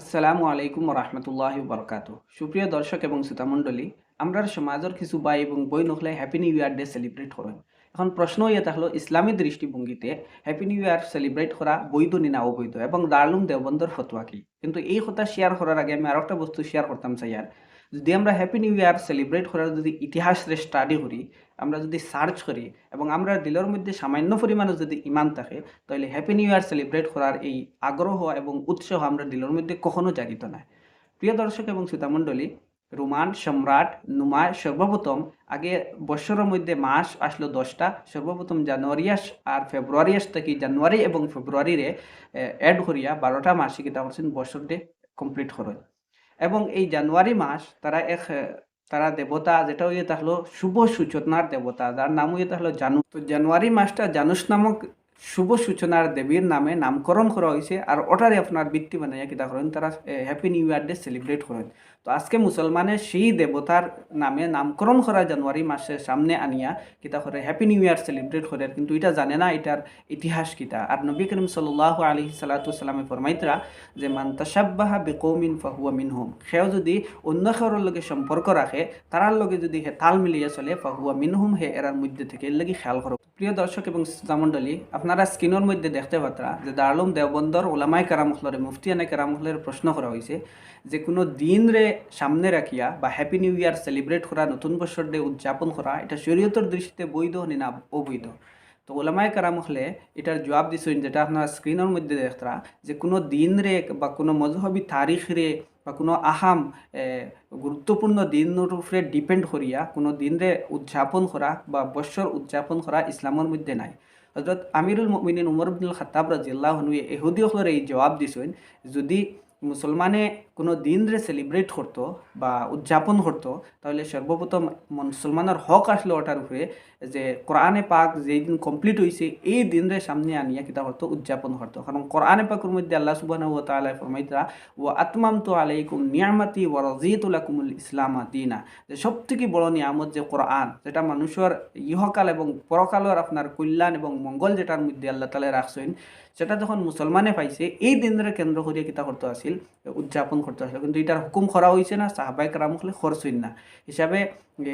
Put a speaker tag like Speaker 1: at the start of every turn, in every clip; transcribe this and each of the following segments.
Speaker 1: আসসালামু আলাইকুম রহমতুল্লাহ বরকাত সুপ্রিয় দর্শক এবং শ্রোতামণ্ডলী, আমরা সমাজের কিছু বাই এবং বই নখলে happy new year day celebrate করেন। এখন প্রশ্ন ইয়ে থাকল ইসলামী দৃষ্টিভঙ্গিতে হ্যাপি নিউ ইয়ার সেলিব্রেট করা বৈধ নি না অবৈধ? এবং দারুম দেওবন্দর ফতোয়া কি? কিন্তু এই কথা শেয়ার করার আগে আমি আর একটা বস্তু শেয়ার করতাম চাই আর। যদি আমরা হ্যাপি নিউ ইয়ার সেলিব্রেট করার যদি ইতিহাসরে স্টাডি করি আমরা যদি সার্চ করি এবং আমরা দিলের মধ্যে সামান্য পরিমাণে যদি ইমান থাকে, তাহলে হ্যাপি নিউ ইয়ার সেলিব্রেট করার এই আগ্রহ এবং উৎসাহ আমরা দিলের মধ্যে কখনো জাগিত না প্রিয় দর্শক এবং শ্রোতামণ্ডলী, রোমান সম্রাট নুমায় সর্বপ্রথম, আগে বছরের মধ্যে মাস আসলো দশটা, সর্বপ্রথম জানুয়ারি আস, আর ফেব্রুয়ারি আস থেকে জানুয়ারি এবং ফেব্রুয়ারিরে অ্যাড করিয়া বারোটা মাসে কিতা করছেন ডে কমপ্লিট করে এবং এই জানুয়ারি মাস তারা এক তারা দেবতা যেটা হইয়ে থাকল শুভ সূচনার দেবতা, যার নাম হইয়ে থাকল জানু। তো জানুয়ারি মাসটা জানুস নামক শুভ সূচনার দেবীর নামে নামকরণ করা হয়েছে আর ওটারে আপনার বৃত্তি বানাইয়া কিতা করেন তারা happy new year day celebrate করেন তো আজকে মুসলমানের সেই দেবতার নামে নামকরণ করা জানুয়ারি মাসের সামনে আনিয়া কিতা করে হ্যাপি নিউ ইয়ার সেলিব্রেট করে কিন্তু এটা জানে না এটার ইতিহাস কিতা। আর নবী করিম সাল্লাহ আলী সাল্লাতুসাল্লামে ফরমাইতরা যে, মান তাসাব্বাহা বিকৌমিন ফাহুয়া মিনহুম। সেও যদি অন্য কারোর লগে সম্পর্ক রাখে তারার লগে যদি হে তাল মিলিয়ে চলে, ফাহুয়া মিনহুম হে এরার মধ্যে থেকে এর লাগি খেয়াল করো প্রিয় দর্শক এবং শ্রোতামণ্ডলী আপনারা স্ক্রিনের মধ্যে দেখতে পাত্রা যে দারুম দেওবন্দর ওলামাই কারামখলরে মুফতিয়ানে কারামখলের প্রশ্ন করা হয়েছে যে কোনো দিন রে সামনে রাখিয়া বা হ্যাপি নিউ ইয়ার সেলিব্রেট করা, নতুন বছর ডে উদযাপন করা, এটা শরীয়তর দৃষ্টিতে বৈধ নি না অবৈধ। তো ওলামাই কারাম হলে এটার জবাব দিছেন যেটা আপনারা স্ক্রিনের মধ্যে দেখতরা যে কোনো দিন রে বা কোনো মজহবী তারিখ বা কোনো আহাম গুরুত্বপূর্ণ দিনের উপরে ডিপেন্ড করিয়া কোনো দিন রে উদযাপন করা বা বৎসর উদযাপন করা ইসলামের মধ্যে নাই। হজৰত আমিৰুল মমিনিন উমৰ আব্দুল খাতাব ৰাজিল্লাহনুৱে এহুদীসকলৰ এই জবাব দিছিল যদি মুছলমানে কোনো দিন রে সেলিব্রেট করতো বা উদযাপন করতো, তাহলে সর্বপ্রথম মুসলমানের হক আসলো ওটার উপরে যে কোরআনে পাক যেই দিন কমপ্লিট হয়েছে এই দিন রে সামনে আনিয়া কিতা করতো উদযাপন করতো কারণ কোরআনে পাকের মধ্যে আল্লাহ সুবাহ ও তাআলা ফরমাইতরা ও আতমাম তো আলাইকুম নিয়ামাতি ও রাজিতুলাকুমুল ইসলামা দিনা। যে সব থেকে বড় নিয়ামত যে কোরআন যেটা মানুষের ইহকাল এবং পরকালের আপনার কল্যাণ এবং মঙ্গল যেটার মধ্যে আল্লাহ তালে রাখছেন সেটা যখন মুসলমানে পাইছে, এই দিনরে কেন্দ্র করিয়া কিতা করতে আসিল উদযাপন করতে আসলো কিন্তু এটার হুকুম করা হয়েছে না সাহাবাই হলে খরচইন না। হিসাবে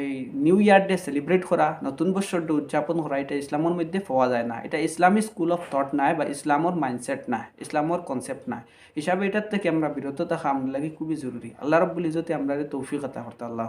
Speaker 1: এই নিউ ইয়ার ডে সেলিব্রেট করা, নতুন বছর ডে উদযাপন করা, এটা ইসলামের মধ্যে পাওয়া যায় না। এটা ইসলামী স্কুল অফ থট নাই বা ইসলামর মাইন্ডসেট না ইসলামর কনসেপ্ট নাই। হিসাবে এটার থেকে আমরা বিরত থাকা আমাদের লাগে খুবই জরুরি। আল্লাহ রব্বুল ইজতে আমরা তৌফিকতা করতে আল্লাহ